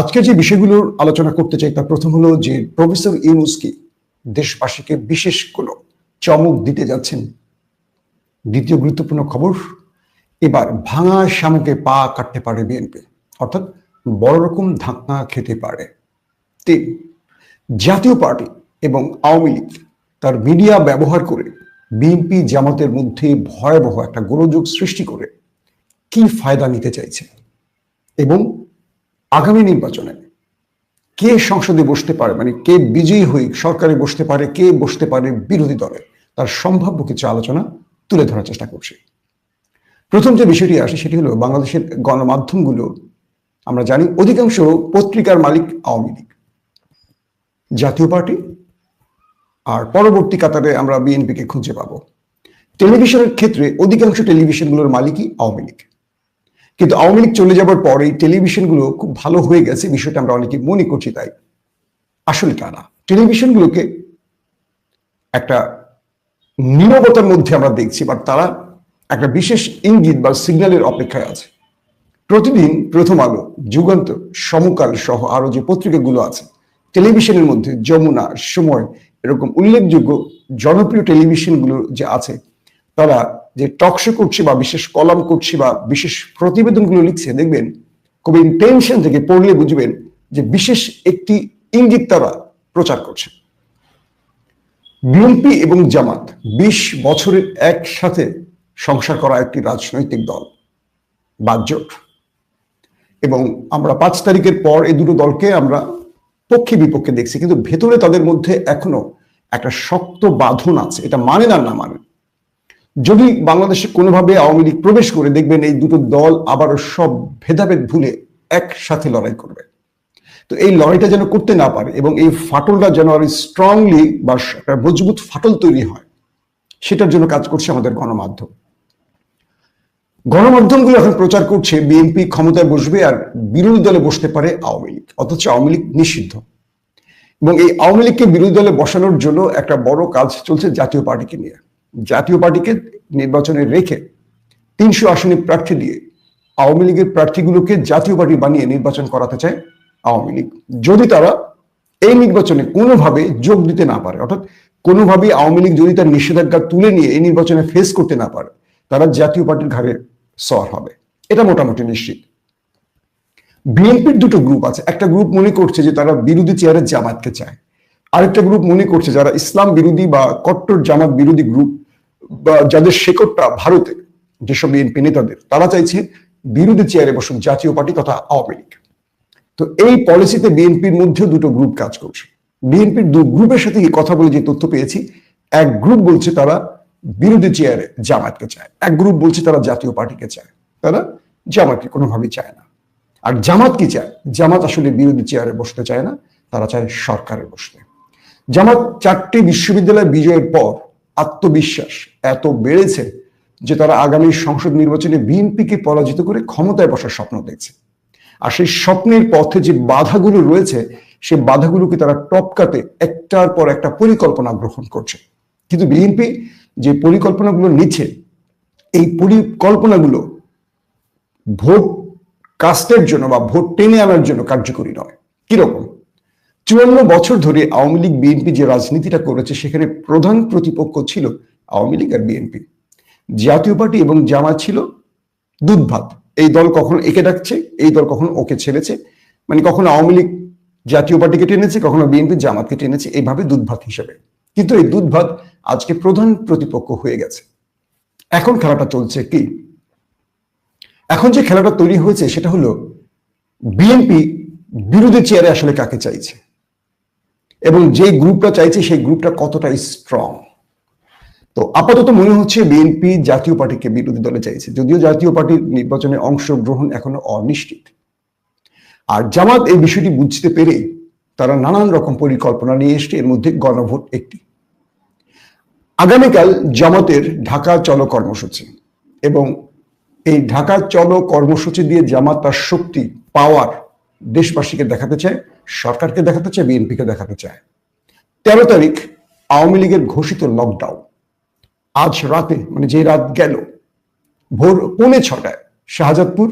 আজকে যে বিষয়গুলোর আলোচনা করতে চাই, তার প্রথম হলো যে প্রফেসর ইউনুসকে দেশবাসীকে বিশেষ কোনো চমক দিতে যাচ্ছেন। দ্বিতীয় গুরুত্বপূর্ণ খবর, এবার ভাঙা শামুকে পা কাটতে পারে বিএনপি অর্থাৎ বড় রকম ধাক্কা খেতে পারে। তিন, জাতীয় পার্টি এবং আওয়ামী লীগ তার মিডিয়া ব্যবহার করে বিএনপি জামাতের মধ্যে ভয়াবহ একটা গোলযোগ সৃষ্টি করে কি ফায়দা নিতে চাইছে? এবং আগামী নির্বাচনে কে সংসদে বসতে পারে? মানে কে বিজয়ী হয়ে সরকারে বসতে পারে, কে বসতে পারে বিরোধী দলে? তার সম্ভাব্য কিছু আলোচনা তুলে ধরার চেষ্টা করছি। প্রথম যে বিষয়টি আসে সেটি হলো বাংলাদেশের গণমাধ্যমগুলো, আমরা জানি অধিকাংশ পত্রিকার মালিক আওয়ামী লীগ। জাতীয় পার্টি আর পরবর্তী কাতারে আমরা বিএনপিকে খুঁজে পাবো। টেলিভিশনের ক্ষেত্রে অধিকাংশ টেলিভিশনগুলোর মালিকই আওয়ামী লীগ। কিন্তু আওয়ামী লীগ চলে যাবার পরে টেলিভিশনগুলো খুব ভালো হয়ে গেছে বিষয়টা আমরা অনেকে মনে করছি তাই। আসলে না টেলিভিশনগুলোকে একটা নীরবতার মধ্যে আমরা দেখছি বাট তারা একটা বিশেষ ইঙ্গিত বা সিগন্যালের অপেক্ষায় আছে। প্রতিদিন প্রথম আলো, যুগান্ত, সমকাল সহ আরও যে পত্রিকাগুলো আছে, টেলিভিশনের মধ্যে যমুনা, সময় এরকম উল্লেখযোগ্য জনপ্রিয় টেলিভিশনগুলো যে আছে, তারা যে টকশো করছে বা বিশেষ কলাম করছি বা বিশেষ প্রতিবেদনগুলো লিখছে, দেখবেন খুব ইন্টেনশন থেকে পড়লে বুঝবেন যে বিশেষ একটি ইঙ্গিত তারা প্রচার করছে। বিএনপি এবং জামাত বিশ বছরের একসাথে সংসার করা একটি রাজনৈতিক দল বাজট এবং আমরা পাঁচ তারিখের পর এই দুটো দলকে আমরা পক্ষে বিপক্ষে দেখছি, কিন্তু ভেতরে তাদের মধ্যে এখনও একটা শক্ত বাঁধন আছে, এটা মানে না না মানে। যদি বাংলাদেশে কোনোভাবে আওয়ামী লীগ প্রবেশ করে দেখবেন এই দুটো দল আবার সব ভেদাভেদ ভুলে একসাথে লড়াই করবে। তো এই লড়াইটা যেন করতে না পারে এবং এই ফাটলটা যেন আরও স্ট্রংলি বা মজবুত ফাটল তৈরি হয়, সেটার জন্য কাজ করছে আমাদের গণমাধ্যম। গণমাধ্যমগুলো এখন প্রচার করছে, বিএনপি ক্ষমতায় বসবে আর বিরোধী দলে বসতে পারে আওয়ামী লীগ, অথচ আওয়ামী লীগ নিষিদ্ধ। এবং এই আওয়ামী লীগকে বিরোধী দলে বসানোর জন্য একটা বড় কাজ চলছে জাতীয় পার্টিকে নিয়ে। জাতীয় পার্টিকে নির্বাচনে রেখে তিনশো আসনে প্রার্থী দিয়ে আওয়ামী লীগের প্রার্থীগুলোকে জাতীয় পার্টি বানিয়ে নির্বাচন করাতে চায় আওয়ামী লীগ। যদি তারা এই নির্বাচনে কোনোভাবে যোগ দিতে না পারে, অর্থাৎ কোনোভাবে আওয়ামী লীগ যদি তার নিষেধাজ্ঞা তুলে নিয়ে এই নির্বাচনে ফেস করতে না পারে, তারা জাতীয় পার্টির ঘাড়ে সর হবে। এটা মোটামুটি নিশ্চিত। বিএনপির দুটো গ্রুপ আছে। একটা গ্রুপ মনে করছে যে তারা বিরোধী চেয়ারে জামাতকে চায়। আরেকটা গ্রুপ মনে করছে যারা ইসলাম বিরোধী বা কট্টর জামাত বিরোধী গ্রুপ বা যাদের শেকড়টা ভারতে, যেসব বিএনপি নেতাদের, তারা চাইছে বিরোধী চেয়ারে বসুন জাতীয় পার্টি তথা আওয়ামী লীগ। তো এই পলিসিতে বিএনপির মধ্যেও দুটো গ্রুপ কাজ করছে। বিএনপির দু গ্রুপের সাথে কথা বলে যে তথ্য পেয়েছি, এক গ্রুপ বলছে তারা বিরোধী চেয়ারে জামাতকে চায়, এক গ্রুপ বলছে তারা জাতীয় পার্টিকে চায়। তারা জামাতকে কোনোভাবেই চায় না। আর জামাত কি চায়? জামাত আসলে বিরোধী চেয়ারে বসতে চায় না, তারা চায় সরকারে বসতে। জামাত চারটি বিশ্ববিদ্যালয় বিজয়ের পর আত্মবিশ্বাস এত বেড়েছে যে তারা আগামী সংসদ নির্বাচনে বিএনপিকে পরাজিত করে ক্ষমতায় বসার স্বপ্ন দেখছে। আর সেই স্বপ্নের পথে যে বাধাগুলো রয়েছে সে বাধাগুলোকে তারা টপকাতে একটার পর একটা পরিকল্পনা গ্রহণ করছে। কিন্তু বিএনপি যে পরিকল্পনাগুলো নিচ্ছে, এই পরিকল্পনাগুলো ভোট কাস্টের জন্য বা ভোট টেনে আনার জন্য কার্যকরী নয়। কীরকম? চুয়ান্ন বছর ধরে আওয়ামী লীগ, বিএনপি যে রাজনীতিটা করেছে, সেখানে প্রধান প্রতিপক্ষ ছিল আওয়ামী লীগ আর বিএনপি। জাতীয় পার্টি এবং জামা ছিল দুধ ভাত এই দল কখনো একে ডাকছে, এই দল কখন ওকে ছেড়েছে। মানে কখনো আওয়ামী লীগ জাতীয় পার্টিকে টেনেছে, কখনো বিএনপি জামাতকে টেনেছে, এইভাবে দুধ ভাত হিসেবে। কিন্তু এই দুধ ভাত আজকে প্রধান প্রতিপক্ষ হয়ে গেছে। এখন খেলাটা চলছে কি? এখন যে খেলাটা তৈরি হয়েছে, সেটা হলো বিএনপি বিরোধী চেয়ারে আসলে কাকে চাইছে? এবং যে গ্রুপটা চাইছে সেই গ্রুপটা কতটা স্ট্রং তো আপাতত মনে হচ্ছে বিএনপি জাতীয় পার্টিকে বিরোধী দলে চাইছে। যদিও জাতীয় পার্টির নির্বাচনে অংশগ্রহণ এখনও অনিশ্চিত। আর জামাত এই বিষয়টি বুঝতে পেরে তারা নানান রকম পরিকল্পনা নিয়ে এসছে। এর মধ্যে গণভোট একটি। আগামীকাল জামাতের ঢাকা চলো কর্মসূচি এবং এই ঢাকা চলো কর্মসূচি দিয়ে জামাত তার শক্তি পাওয়ার দেশবাসীকে দেখাতে চায়। সরকারকে দেখাতে চায়, বিএনপিকে দেখাতে চায়। তেরো তারিখ আওয়ামী লীগের ঘোষিত লকডাউন আজ রাতে মানে যে রাত গেল, ভোর পৌনে ছটায় শাহজাদপুর,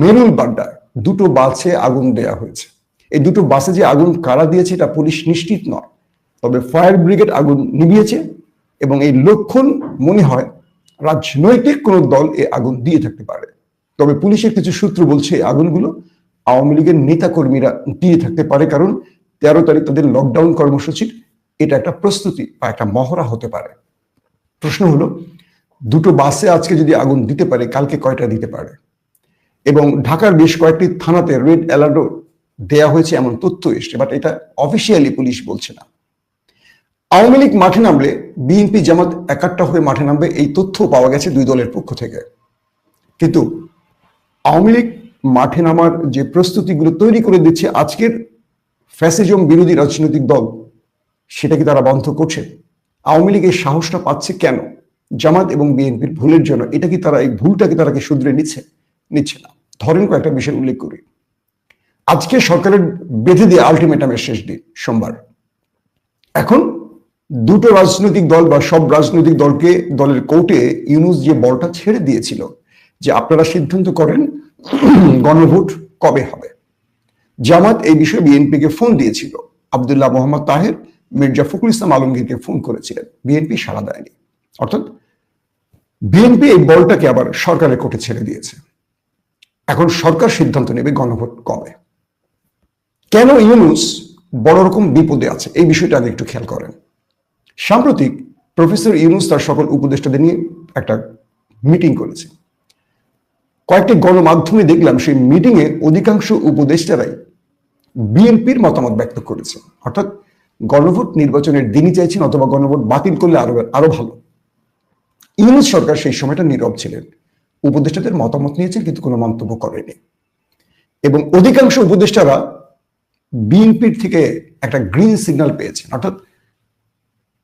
মেরুল বাড্ডায় দুটো বাসে আগুন দেয়া হয়েছে। এই দুটো বাসে যে আগুন কারা দিয়েছে এটা পুলিশ নিশ্চিত নয়। তবে ফায়ার ব্রিগেড আগুন নিভিয়েছে এবং এই লক্ষণ মনে হয় রাজনৈতিক কোন দল এ আগুন দিয়ে থাকতে পারে। তবে পুলিশের কিছু সূত্র বলছে আগুনগুলো আওয়ামী লীগের নেতা কর্মীরা দিয়ে থাকতে পারে, কারণ তেরো তারিখ তাদের লকডাউন কর্মসূচির এটা একটা প্রস্তুতি বা একটা মহড়া হতে পারে। প্রশ্ন হলো, দুটো বাসে আজকে যদি আগুন দিতে পারে, কালকে কয়টা দিতে পারে? এবং ঢাকার বেশ কয়েকটি থানাতে রেড অ্যালার্টও দেয়া হয়েছে, এমন তথ্য এসছে বাট এটা অফিসিয়ালি পুলিশ বলছে না। আওয়ামী লীগ মাঠে নামলে, বিএনপি জামাত একাট্টা হয়ে মাঠে নামবে, এই তথ্য পাওয়া গেছে দুই দলের পক্ষ থেকে। কিন্তু আওয়ামী লীগ মাঠে নামার যে প্রস্তুতিগুলো তৈরি করে দিচ্ছে আজকের ফ্যাসিজম বিরোধী রাজনৈতিক দল, সেটা কি তারা বন্ধ করছে? আওয়ামী লীগের সাহসটা পাচ্ছে কেন? জামাত এবং বিএনপির ভুলের জন্য এটা কি তারা এই ভুলটাকে তারা কি শুধরে নিচ্ছে? নিচ্ছে না। ধরেন কয়েকটা বিষয় উল্লেখ করি। আজকে সরকারের বেঁধে দিয়ে আলটিমেটামের শেষ দিন, সোমবার। এখন দুটো রাজনৈতিক দল বা সব রাজনৈতিক দলকে, দলের কোর্টে ইউনুস যে বলটা ছেড়ে দিয়েছিল, যে আপনারা সিদ্ধান্ত করেন গণভোট কবে হবে? জামাত এই বিষয়ে বিএনপিকে ফোন দিয়েছিল। আবদুল্লাহ মোহাম্মদ তাহের, মির্জা ফখরুল ইসলাম আলমগীরকে ফোন করেছিলেন। বিএনপি সাড়া দেয়নি। অর্থাৎ বিএনপি এই বলটাকে আবার সরকারের কোর্টে ছেড়ে দিয়েছে। এখন সরকার সিদ্ধান্ত নেবে গণভোট কবে। কেন ইউনুস বড় রকম বিপদে আছে? এই বিষয়টা আগে একটু খেয়াল করেন। সাম্প্রতিক প্রফেসর ইউনুস তার সকল উপদেষ্টাদের নিয়ে একটা মিটিং করেছে। কয়েকটি গণমাধ্যমে দেখলাম সেই মিটিংয়ে অধিকাংশ উপদেষ্টারাই বিএনপির মতামত ব্যক্ত করেছে। অর্থাৎ গণভোট নির্বাচনের দিনই চাইছেন অথবা গণভোট বাতিল করলে আরও আরও ভালো। ইউনুস সরকার সেই সময়টা নীরব ছিলেন। উপদেষ্টাদের মতামত নিয়েছেন কিন্তু কোনো মন্তব্য করেনি। এবং অধিকাংশ উপদেষ্টারা বিএনপির থেকে একটা গ্রিন সিগন্যাল পেয়েছেন। অর্থাৎ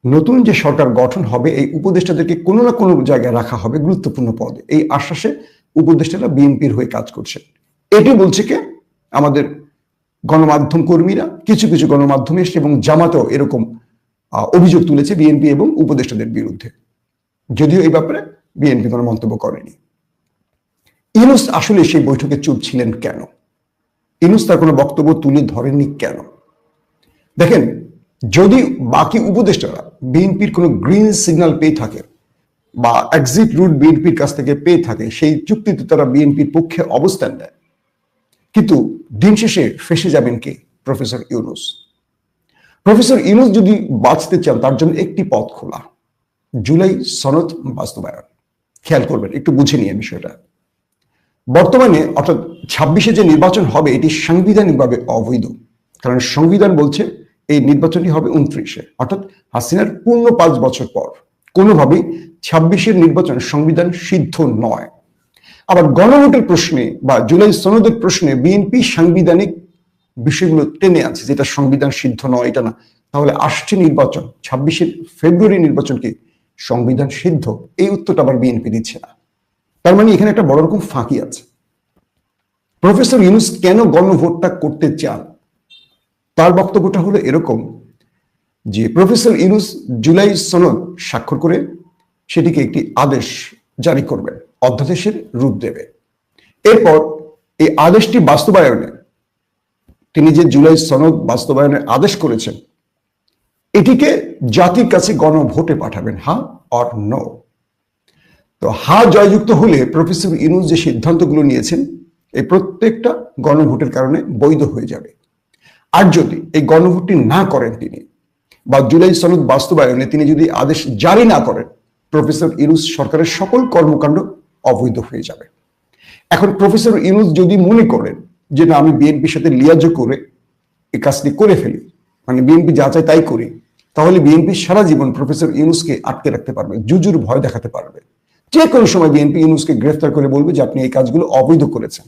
নতুন যে সরকার গঠন হবে, এই উপদেষ্টাদেরকে কোনো না কোনো জায়গায় রাখা হবে গুরুত্বপূর্ণ পদে। এই আশ্বাসে উপদেষ্টারা বিএনপির হয়ে কাজ করছে। এটি বলছে কে? আমাদের গণমাধ্যম কর্মীরা, কিছু কিছু গণমাধ্যমে এবং জামাতেও এরকম অভিযোগ তুলেছে বিএনপি এবং উপদেষ্টাদের বিরুদ্ধে। যদিও এই ব্যাপারে বিএনপি কোনো মন্তব্য করেনি। ইনুস আসলে সেই বৈঠকে চুপ ছিলেন কেন? ইনুস তার কোনো বক্তব্য তুলে ধরেননি কেন? দেখেন, যদি বাকি উপদেষ্টারা বিএনপির কোনো গ্রিন সিগন্যাল পেয়ে থাকে বা এক্সিট রুট বিএনপির কাছ থেকে পেয়ে থাকে, সেই চুক্তিতে তারা বিএনপির পক্ষে অবস্থান নেয়। কিন্তু দিন শেষে ফেসে যাবেন কে? প্রফেসর ইউনুস। প্রফেসর ইউনুস যদি বাঁচতে চান, তার জন্য একটি পথ খোলা। জুলাই সনদ বাস্তবায়ন। খেয়াল করবেন, একটু বুঝে নিয়ে বিষয়টা। বর্তমানে, অর্থাৎ ছাব্বিশে যে নির্বাচন হবে, এটি সাংবিধানিকভাবে অবৈধ। কারণ সংবিধান বলছে, এই নির্বাচনটি হবে উনত্রিশে অর্থাৎ হাসিনার পূর্ণ পাঁচ বছর পর। কোনোভাবেই ছাব্বিশের নির্বাচন সংবিধান সিদ্ধ নয়। আবার গণভোটের প্রশ্নে বা জুলাই সনদের প্রশ্নে বিএনপি সাংবিধানিক বিষয়গুলো টেনে আছে যেটা সংবিধান সিদ্ধ নয়, এটা না। তাহলে আসছে নির্বাচন, ছাব্বিশের ফেব্রুয়ারি নির্বাচন কি সংবিধান সিদ্ধ? এই উত্তরটা আবার বিএনপি দিচ্ছে না। তার মানে এখানে একটা বড় রকম ফাঁকি আছে। প্রফেসর ইউনুস কেন গণভোটটা করতে চান? তার বক্তব্যটা হলো এরকম যে প্রফেসর ইউনুস জুলাই সনদ স্বাক্ষর করে সেটিকে একটি আদেশ জারি করবেন, অধ্যাদেশের রূপ দেবে। এরপর এই আদেশটি বাস্তবায়নে, তিনি যে জুলাই সনদ বাস্তবায়নের আদেশ করেছেন, এটিকে জাতির কাছে গণভোটে পাঠাবেন হা অর নো তো হা জয়যুক্ত হলে প্রফেসর ইনুস যে সিদ্ধান্তগুলো নিয়েছেন, এই প্রত্যেকটা গণভোটের কারণে বৈধ হয়ে যাবে। আর যদি এই গণভোটটি না করেন তিনি বা জুলাই সনদ বাস্তবায়নে তিনি যদি আদেশ জারি না করেন, প্রফেসর ইনুস সরকারের সকল কর্মকাণ্ড অবৈধ হয়ে যাবে। এখন প্রফেসর ইনুস যদি মনে করেন যে না, আমি বিএনপির সাথে লিয়াজ করে এই কাজটি করে ফেলি মানে বিএনপি যা চায় তাই করি, তাহলে বিএনপি সারা জীবন প্রফেসর ইউনুসকে আটকে রাখতে পারবে, জুজুর ভয় দেখাতে পারবে। যে কোনো সময় বিএনপি ইউনুসকে গ্রেফতার করে বলবে যে আপনি এই কাজগুলো অবৈধ করেছেন।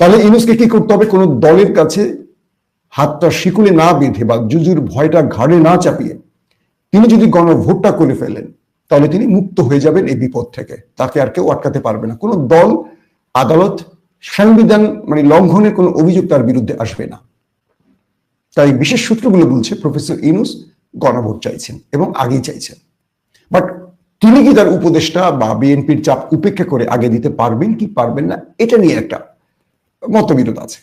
তাহলে ইউনুসকে কি করতে হবে? কোনো দলের কাছে হাতটা শিকুলে না বেঁধে বা জুজুর ভয়টা ঘাড়ে না চাপিয়ে তিনি যদি গণভোটটা করে ফেলেন, তাহলে তিনি মুক্ত হয়ে যাবেন এই বিপদ থেকে। তাকে আর কেউ আটকাতে পারবে না। কোনো দল, আদালত, সংবিধান মানে লঙ্ঘনের কোনো অভিযোগ তার বিরুদ্ধে আসবে না। তাই বিশেষ সূত্রগুলো বলছে প্রফেসর ইনুস গণভোট চাইছেন এবং আগেই চাইছেন। বাট তিনি কি তার উপদেষ্টা বা বিএনপির চাপ উপেক্ষা করে আগে দিতে পারবেন কি পারবেন না, এটা নিয়ে একটা মতবিরোধ আছে।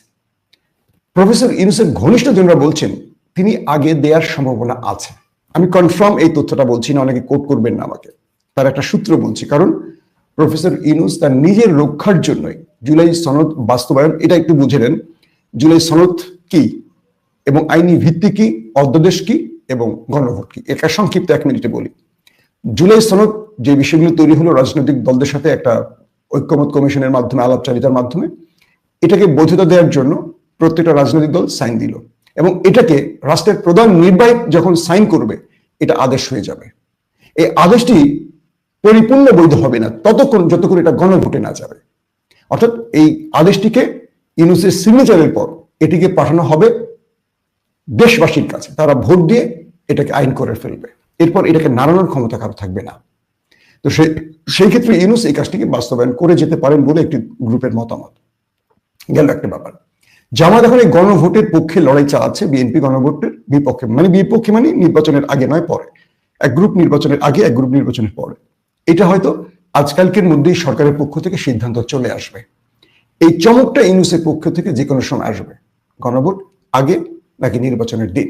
প্রফেসর ইউনুসের ঘনিষ্ঠ জনরা বলছেন, তিনি আগে দেওয়ার সম্ভাবনা আছে। আমি কনফার্ম এই তথ্যটা বলছি না, অনেকে কোট করবেন না আমাকে। তার একটা সূত্র বলছি, কারণ প্রফেসর ইউনুস তার নিজের রক্ষার জন্যই জুলাই সনদ বাস্তবায়ন, এটা একটু বুঝে নেন। জুলাই সনদ কি এবং আইনি ভিত্তি কি, অধ্যাদেশ কি এবং গণভোট কি? এটা সংক্ষিপ্ত এক মিনিটে বলি। জুলাই সনদ যে বিষয়গুলো তৈরি হলো রাজনৈতিক দলদের সাথে একটা ঐক্যমত কমিশনের মাধ্যমে, আলাপচারিতার মাধ্যমে, এটাকে বৈধতা দেওয়ার জন্য প্রত্যেকটা রাজনৈতিক দল সাইন দিল। এবং এটাকে রাষ্ট্রের প্রধান নির্বাহী যখন সাইন করবে, এটা আদেশ হয়ে যাবে। এই আদেশটি পরিপূর্ণ বৈধ হবে না, ততক্ষণ যতক্ষণ এটা গণভোটে না যাবে। অর্থাৎ এই আদেশটিকে ইউনুসের সিগনেচারের পর এটিকে পাঠানো হবে দেশবাসীর কাছে। তারা ভোট দিয়ে এটাকে আইন করে ফেলবে। এরপর এটাকে নাড়ানোর ক্ষমতা কারও থাকবে না। তো সেই ক্ষেত্রে ইউনুস এই কাজটিকে বাস্তবায়ন করে যেতে পারেন বলে একটি গ্রুপের মতামত। গেল একটা ব্যাপার। জামাত এখন এই গণভোটের পক্ষে লড়াই চালাচ্ছে বিএনপি গণভোটের বিপক্ষে। মানে বিপক্ষে মানে নির্বাচনের আগে নয়, পরে। এক গ্রুপ নির্বাচনের আগে, এক গ্রুপ নির্বাচনের পরে। এটা হয়তো আজকালকের মধ্যেই সরকারের পক্ষ থেকে সিদ্ধান্ত চলে আসবে। এই চমকটা ইউনুসের পক্ষ থেকে যে কোনো সময় আসবে। গণভোট আগে নাকি নির্বাচনের দিন?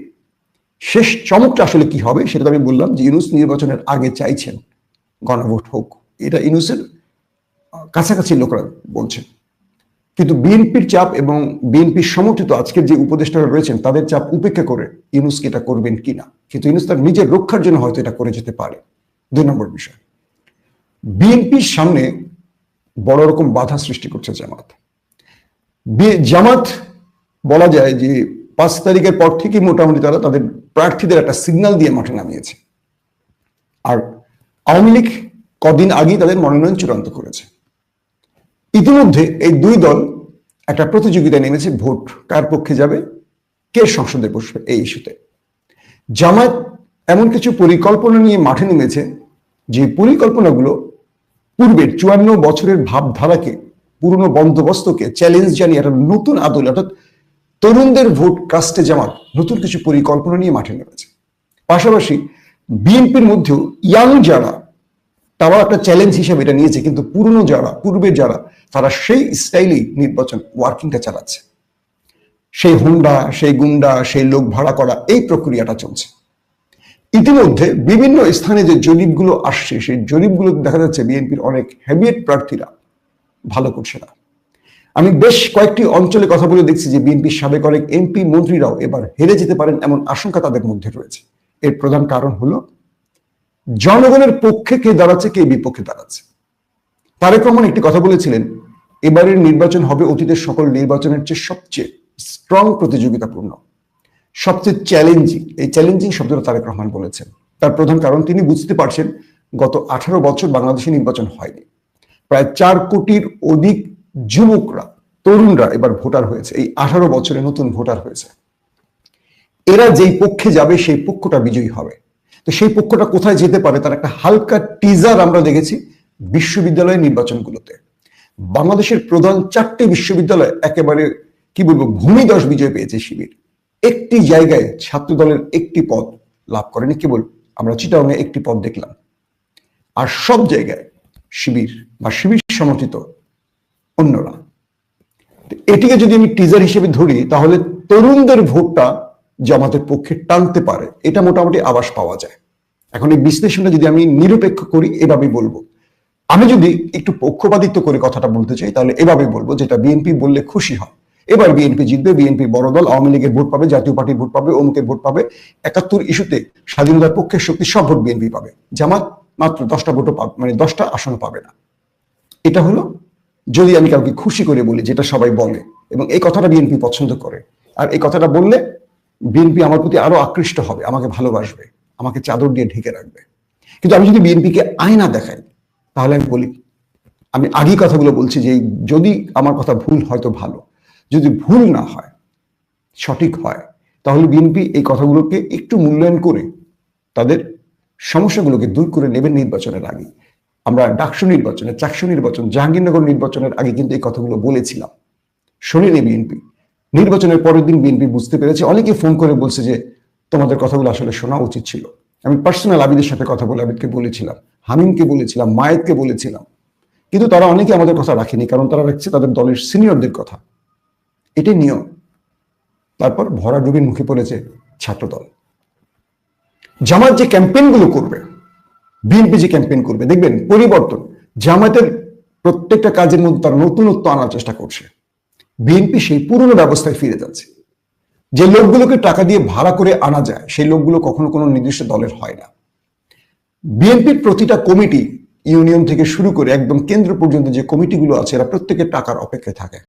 শেষ চমকটা আসলে কি হবে সেটা আমি বললাম যে ইউনুস নির্বাচনের আগে চাইছেন গণভোট হোক। এটা ইউনুসের কাছাকাছি লোকরা বলছেন। কিন্তু বিএনপির চাপ এবং বিএনপির সমর্থিত আজকের যে উপদেষ্টারা রয়েছেন, তাদের চাপ উপেক্ষা করে ইউনুসকে এটা করবেন কিনা? কিন্তু ইউনুস তার নিজের রক্ষার জন্য হয়তো এটা করে যেতে পারে। দুই নম্বর বিষয়। বিএনপির সামনে বড় রকম বাধা সৃষ্টি করছে জামাত। জামাত বলা যায় যে পাঁচ তারিখের পর থেকেই মোটামুটি তারা তাদের প্রার্থীদের একটা সিগন্যাল দিয়ে মাঠে নামিয়েছে। আর আওয়ামী লীগ কদিন আগেই তাদের মনোনয়ন চূড়ান্ত করেছে। ইতিমধ্যে এই দুই দল একটা প্রতিযোগিতা নেমেছে, ভোট কার পক্ষে যাবে, কে সংসদে বসবে এই ইস্যুতে। জামায়াত এমন কিছু পরিকল্পনা নিয়ে মাঠে নেমেছে, যে পরিকল্পনাগুলো পূর্বের চুয়ান্ন বছরের ভাবধারাকে, পুরনো বন্দোবস্তকে চ্যালেঞ্জ জানিয়ে একটা নতুন আদল, অর্থাৎ তরুণদের ভোট কাস্টে জামাত নতুন কিছু পরিকল্পনা নিয়ে মাঠে নেমেছে। পাশাপাশি বিএনপির মধ্যেও ইয়াং যারা তারাও একটা চ্যালেঞ্জ হিসেবে এটা নিয়েছে, কিন্তু পুরনো যারা, পূর্বের যারা, তারা সেই স্টাইলেই নির্বাচন ওয়ার্কিংটা চালাচ্ছে। সেই হুন্ডা সেই গুন্ডা সেই লোক ভাড়া করা, এই প্রক্রিয়াটা চলছে। ইতিমধ্যে বিভিন্ন স্থানে যে জরিপগুলো আসছে, সেই জরিপগুলো দেখা যাচ্ছে বিএনপির অনেক হ্যাবিয়েট প্রার্থীরা ভালো করছে না। আমি বেশ কয়েকটি অঞ্চলে কথা বলে দেখছি যে বিএনপির সাবেক অনেক এমপি মন্ত্রীরাও এবার হেরে যেতে পারেন এমন আশঙ্কা তাদের মধ্যে রয়েছে। এর প্রধান কারণ হলো জনগণের পক্ষে কে দাঁড়াচ্ছে, কে বিপক্ষে দাঁড়াচ্ছে? তারেক রহমান একটি কথা বলেছিলেন, এবারের নির্বাচন হবে অতীতের সকল নির্বাচনের চেয়ে সবচেয়ে স্ট্রং প্রতিযোগিতাপূর্ণ, সবচেয়ে চ্যালেঞ্জিং এই চ্যালেঞ্জিং শব্দটা তারেক রহমান বলেছেন। তার প্রধান কারণ তিনি বুঝতে পারছেন, গত আঠারো বছর বাংলাদেশে নির্বাচন হয়নি। প্রায় চার কোটির অধিক যুবকরা, তরুণরা এবার ভোটার হয়েছে, এই আঠারো বছরে নতুন ভোটার হয়েছে। এরা যেই পক্ষে যাবে, সেই পক্ষটা বিজয়ী হবে। তো সেই পক্ষটা কোথায় যেতে পারে তার একটা হালকা টিজার আমরা দেখেছি বিশ্ববিদ্যালয় নির্বাচনগুলোতে। বাংলাদেশের প্রধান চারটি বিশ্ববিদ্যালয় একেবারে, কি বলব ভূমিদশ বিজয় পেয়েছে শিবির। একটি জায়গায় ছাত্র দলের একটি পদ লাভ করেনি কেবল আমরা চিটাংয়ে একটি পদ দেখলাম। আর সব জায়গায় শিবির বা শিবির সমর্থিত অন্যরা। এটিকে যদি আমি টিজার হিসেবে ধরি, তাহলে তরুণদের ভোটটা জামাতের পক্ষে টানতে পারে, এটা মোটামুটি আবাস পাওয়া যায়। এখন এই বিশ্লেষণটা যদি আমি নিরপেক্ষ করি, এভাবেই বলব। আমি যদি একটু পক্ষপাতিত্ব করে কথাটা বলতে চাই, তাহলে এভাবে বলব যেটা বিএনপি বললে খুশি হয়। এবার বিএনপি জিতবে, বিএনপি বড় দল, আওয়ামী লীগের ভোট পাবে, জাতীয় পার্টির ভোট পাবে, অমুকের ভোট পাবে। একাত্তর ইস্যুতে স্বাধীনতার পক্ষের শক্তি সব ভোট বিএনপি পাবে। জামাত মাত্র দশটা ভোটও পাবে মানে দশটা আসন পাবে না। এটা হলো, যদি আমি কাউকে খুশি করে বলি, যেটা সবাই বলে, এবং এই কথাটা বিএনপি পছন্দ করে। আর এই কথাটা বললে বিএনপি আমার প্রতি আরও আকৃষ্ট হবে, আমাকে ভালোবাসবে, আমাকে চাদর দিয়ে ঢেকে রাখবে। কিন্তু আমি যদি বিএনপিকে আয়না দেখাই, তাহলে আমি বলি, আমি আগেই কথাগুলো বলছি যে যদি আমার কথা ভুল হয়তো ভালো, যদি ভুল না হয়, সঠিক হয়, তাহলে বিএনপি এই কথাগুলোকে একটু মূল্যায়ন করে তাদের সমস্যাগুলোকে দূর করে নেবেন নির্বাচনের আগে। আমরা ডাকসু নির্বাচনে, চাকসু নির্বাচন, জাহাঙ্গীরনগর নির্বাচনের আগে কিন্তু এই কথাগুলো বলেছিলাম। শোনেনি বিএনপি নির্বাচনের পরের দিন বিএনপি বুঝতে পেরেছে, অনেকে ফোন করে বলছে যে তোমাদের কথাগুলো আসলে শোনা উচিত ছিল। আমি পার্সোনাল আবিদের সাথে কথা বলে আবিদকে বলেছিলাম, হামিমকে বলেছিলাম মায়েতকে বলেছিলাম। কিন্তু তারা অনেকে আমাদের কথা রাখেনি, কারণ তারা রাখছে তাদের দলের সিনিয়রদের কথা। এটাই নিয়ম। তারপর ভরাডুবির মুখে পড়েছে ছাত্রদল। জামাত যে ক্যাম্পেইনগুলো করবে, বিএনপি যে ক্যাম্পেইন করবে, দেখবেন পরিবর্তন জামাতের প্রত্যেকটা কাজের মধ্যে তারা নতুনত্ব আনার চেষ্টা করছে। বিএনপি সেই পুরনো ব্যবস্থায় ফিরে যাচ্ছে। যে লোকগুলোকে টাকা দিয়ে ভাড়া করে আনা যায়, সেই লোকগুলো কখনো কোনো নির্দিষ্ট দলের হয় না। বিএনপির প্রতিটা কমিটি ইউনিয়ন থেকে শুরু করে একদম কেন্দ্র পর্যন্ত যে কমিটিগুলো আছে, এরা প্রত্যেকের টাকার অপেক্ষায় থাকে।